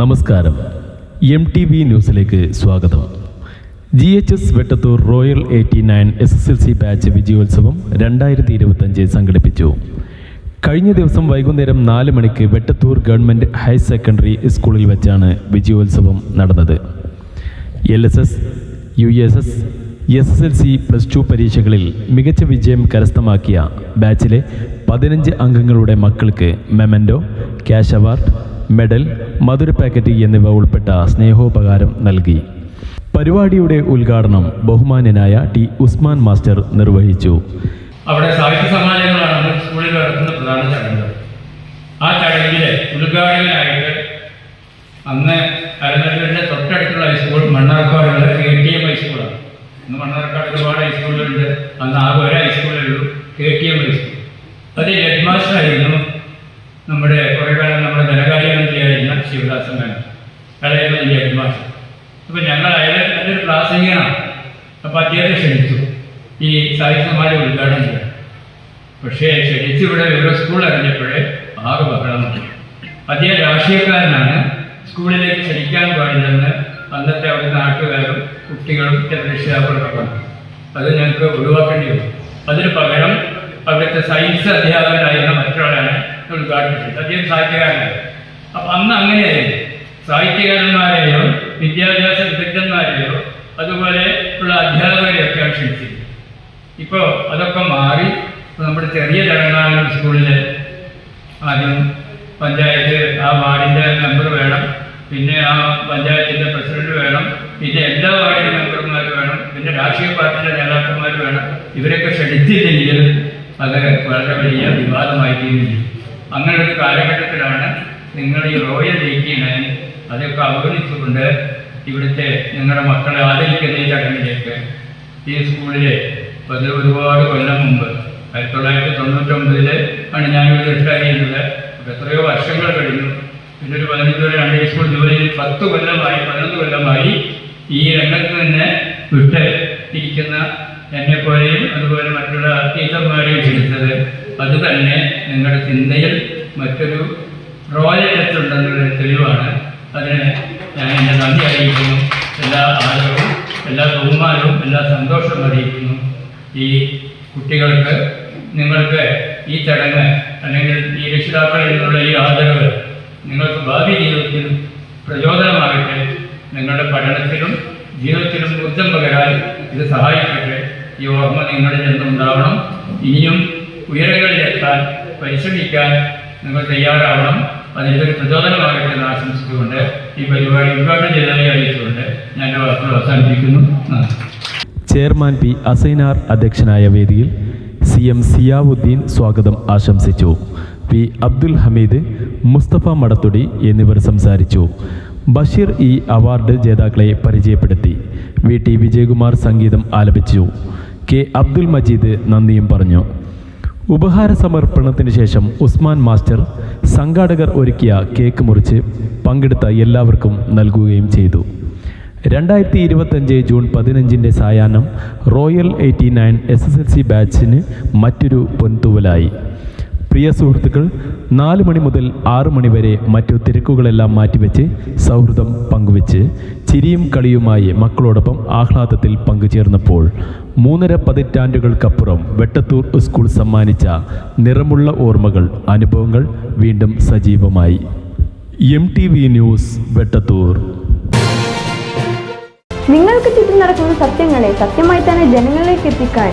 നമസ്കാരം. M T V ന്യൂസിലേക്ക് സ്വാഗതം. G H S Vettathur royal eighty nine S S L C batch വിജയോത്സവം രണ്ടായിരത്തി ഇരുപത്തഞ്ച് സംഘടിപ്പിച്ചു. കഴിഞ്ഞ ദിവസം വൈകുന്നേരം നാല് മണിക്ക് വെട്ടത്തൂർ ഗവൺമെന്റ് ഹയർ സെക്കൻഡറി സ്കൂളിൽ വെച്ചാണ് വിജയോത്സവം നടന്നത്. L S S U S S S S L C plus two പരീക്ഷകളിൽ മികച്ച വിജയം കരസ്ഥമാക്കിയ ബാച്ചിലെ പതിനഞ്ച് അംഗങ്ങളുടെ മക്കൾക്ക് മെമൻഡോ ക്യാഷ് അവാർഡ് മെഡൽ മധുര പാക്കറ്റ് എന്നിവ ഉൾപ്പെട്ട സ്നേഹോപകാരം നൽകി. പരിപാടിയുടെ ഉദ്ഘാടനം ബഹുമാന്യനായ ടി ഉസ്മാൻ മാസ്റ്റർ നിർവഹിച്ചു. അവിടെ സാഹിത്യ സമ്മാനങ്ങളാണ് സ്കൂളിൽ നടത്തുന്ന പ്രധാന ചടങ്ങുകൾ. ആ ചടങ്ങിലെ ഉദ്ഘാടകനായിട്ട് അന്ന് അരനല്ലൂരിന്റെ തൊട്ടടുത്തുള്ള ഹൈസ്കൂൾ മണ്ണാർക്കാടുള്ള കെ ടി എം ഹൈസ്കൂളാണ് ഇന്ന് മണ്ണാർക്കാട് ഒരുപാട് ഹൈസ്കൂളുകളുണ്ട് അന്ന് ആ ഒരു ഹൈസ്കൂളിലുള്ളൂ K T M high school അത് ഹെഡ് മാസ്റ്റർ ആയിരുന്നു നമ്മുടെ കുറേ ശിവദാസൻ അതായിരുന്നു എന്റെ ഹെഡ് മാസ്റ്റർ അപ്പോൾ ഞങ്ങൾ അയാളെ നല്ലൊരു ക്ലാസ് ചെയ്യണം അപ്പോൾ അദ്ദേഹത്തെ ക്ഷണിച്ചു. ഈ സാഹിത്യമാരെ ഉദ്ഘാടനം ചെയ്യാൻ പക്ഷേ ക്ഷണിച്ച് ഇവിടെ സ്കൂൾ അറിഞ്ഞപ്പോഴേ ആറ് ബഹളം നടത്തി. അദ്ദേഹം രാഷ്ട്രീയക്കാരനാണ്. സ്കൂളിലേക്ക് ക്ഷണിക്കാൻ പാടില്ലെന്ന് അന്നത്തെ അവിടെ നാട്ടുകാരും കുട്ടികളും രക്ഷിതാക്കളൊക്കെ പറഞ്ഞു. അത് ഞങ്ങൾക്ക് ഒഴിവാക്കേണ്ടി വന്നു. അതിന് പകരം അവിടുത്തെ സയൻസ് അധ്യാപകനായിരുന്ന മറ്റൊരാളാണ് ഉദ്ഘാടനം ചെയ്തത്. അദ്ദേഹം സാഹിത്യകാരനായിരുന്നു അപ്പം അന്ന് അങ്ങനെയായിരുന്നു. സാഹിത്യകാരന്മാരെയോ വിദ്യാഭ്യാസ വിദഗ്ധന്മാരെയോ അതുപോലെ ഉള്ള അധ്യാപകരെയൊക്കെയാണ് ക്ഷണിച്ചത് ഇപ്പോൾ അതൊക്കെ മാറി നമ്മുടെ ചെറിയ ചടങ്ങാണ് സ്കൂളിൽ ആദ്യം പഞ്ചായത്ത് ആ വാർഡിന്റെ മെമ്പർ വേണം പിന്നെ ആ പഞ്ചായത്തിന്റെ പ്രസിഡന്റ് വേണം പിന്നെ എല്ലാ വാർഡിന്റെ മെമ്പർമാർ വേണം പിന്നെ രാഷ്ട്രീയ പാർട്ടിയുടെ നേതാക്കന്മാർ വേണം. ഇവരൊക്കെ ക്ഷണിച്ചില്ലെങ്കിൽ അത് വളരെ വലിയ വിവാദമായി തീരുന്നില്ല അങ്ങനെ ഒരു കാലഘട്ടത്തിലാണ് നിങ്ങൾ ഈ റോയൽ ലീഗിനെ അതൊക്കെ അവഗണിച്ചുകൊണ്ട് ഇവിടുത്തെ നിങ്ങളുടെ മക്കളെ ആദരിക്കുന്ന ഈ ചടങ്ങിലേക്ക് ഈ സ്കൂളിലെ അത് ഒരുപാട് കൊല്ലം മുമ്പ് ആയിരത്തി തൊള്ളായിരത്തി തൊണ്ണൂറ്റൊമ്പതിൽ ആണ് ഞാനിവിടെ റിട്ടയർ ചെയ്യുന്നത് എത്രയോ വർഷങ്ങൾ കഴിഞ്ഞു. പിന്നെ ഒരു പതിനഞ്ച് വരെ രണ്ട് ഈ സ്കൂൾ ജോലിയിൽ പത്ത് കൊല്ലമായി പതിനൊന്ന് കൊല്ലമായി ഈ രംഗത്ത് തന്നെ വിട്ട് ഇരിക്കുന്ന എന്നെ പോലെയും അതുപോലെ മറ്റുള്ള ടീച്ചർമാരെയും ക്ഷണിച്ചത് അത് തന്നെ നിങ്ങളുടെ ചിന്തയിൽ മറ്റൊരു റോയൽ ഉണ്ടെന്നുള്ള തെളിവാണ്. അതിന് ഞാൻ എന്റെ നന്ദി അറിയിക്കുന്നു. എല്ലാ ആദരവും എല്ലാ ബഹുമാനവും എല്ലാ സന്തോഷവും അറിയിക്കുന്നു. ഈ കുട്ടികൾക്ക് നിങ്ങൾക്ക് ഈ ചടങ്ങ് അല്ലെങ്കിൽ ഈ രക്ഷിതാക്കളിൽ നിന്നുള്ള ഈ ആദരവ് നിങ്ങൾക്ക് ഭാവി ജീവിതത്തിൽ പ്രചോദനമാകട്ടെ. നിങ്ങളുടെ പഠനത്തിലും ജീവിതത്തിലും ഊർജം പകരാൻ ഇത് സഹായിക്കട്ടെ. ഈ ഓർമ്മ നിങ്ങളിൽ നിന്നുണ്ടാവണം. ഇനിയും ഉയരങ്ങളിലെത്താൻ പരിശ്രമിക്കാൻ നിങ്ങൾ തയ്യാറാവണം. അതിനൊരു പ്രചോദനമാകട്ടെ എന്ന് ആശംസിച്ചുകൊണ്ട് ഈ പരിപാടി ഉദ്ഘാടനം ചെയ്തതായി അറിയിച്ചുകൊണ്ട് ഞാൻ എന്റെ വാർത്തകൾ അവസാനിപ്പിക്കുന്നു. ചെയർമാൻ പി അസൈനാർ അധ്യക്ഷനായ വേദിയിൽ സി എം സിയാവുദ്ദീൻ സ്വാഗതം ആശംസിച്ചു. പി അബ്ദുൽ ഹമീദ് മുസ്തഫ മടത്തുടി എന്നിവർ സംസാരിച്ചു. ബഷീർ ഈ അവാർഡ് ജേതാക്കളെ പരിചയപ്പെടുത്തി. വി ടി വിജയകുമാർ സംഗീതം ആലപിച്ചു. കെ അബ്ദുൽ മജീദ് നന്ദിയും പറഞ്ഞു. ഉപഹാര സമർപ്പണത്തിന് ശേഷം ഉസ്മാൻ മാസ്റ്റർ സംഘാടകർ ഒരുക്കിയ കേക്ക് മുറിച്ച് പങ്കെടുത്ത എല്ലാവർക്കും നൽകുകയും ചെയ്തു. രണ്ടായിരത്തി ഇരുപത്തഞ്ച് ജൂൺ പതിനഞ്ചിന്റെ സായാഹ്നം royal eighty nine S S L C ബാച്ചിന് മറ്റൊരു പൊൻതൂവലായി. പ്രിയ സുഹൃത്തുക്കൾ നാല് മണി മുതൽ ആറു മണി വരെ മറ്റു തിരക്കുകളെല്ലാം മാറ്റിവെച്ച് സൗഹൃദം പങ്കുവെച്ച് ചിരിയും കളിയുമായി മക്കളോടൊപ്പം ആഹ്ലാദത്തിൽ പങ്കുചേർന്നപ്പോൾ മൂന്നര പതിറ്റാണ്ടുകൾക്കപ്പുറം വെട്ടത്തൂർ സ്കൂൾ സമ്മാനിച്ച നിറമുള്ള ഓർമ്മകൾ അനുഭവങ്ങൾ വീണ്ടും സജീവമായി. M T V news Vettathur. നിങ്ങൾക്ക് ചുറ്റും നടക്കുന്ന സത്യങ്ങളെ സത്യമായി തന്നെ ജനങ്ങളിലേക്ക് എത്തിക്കാൻ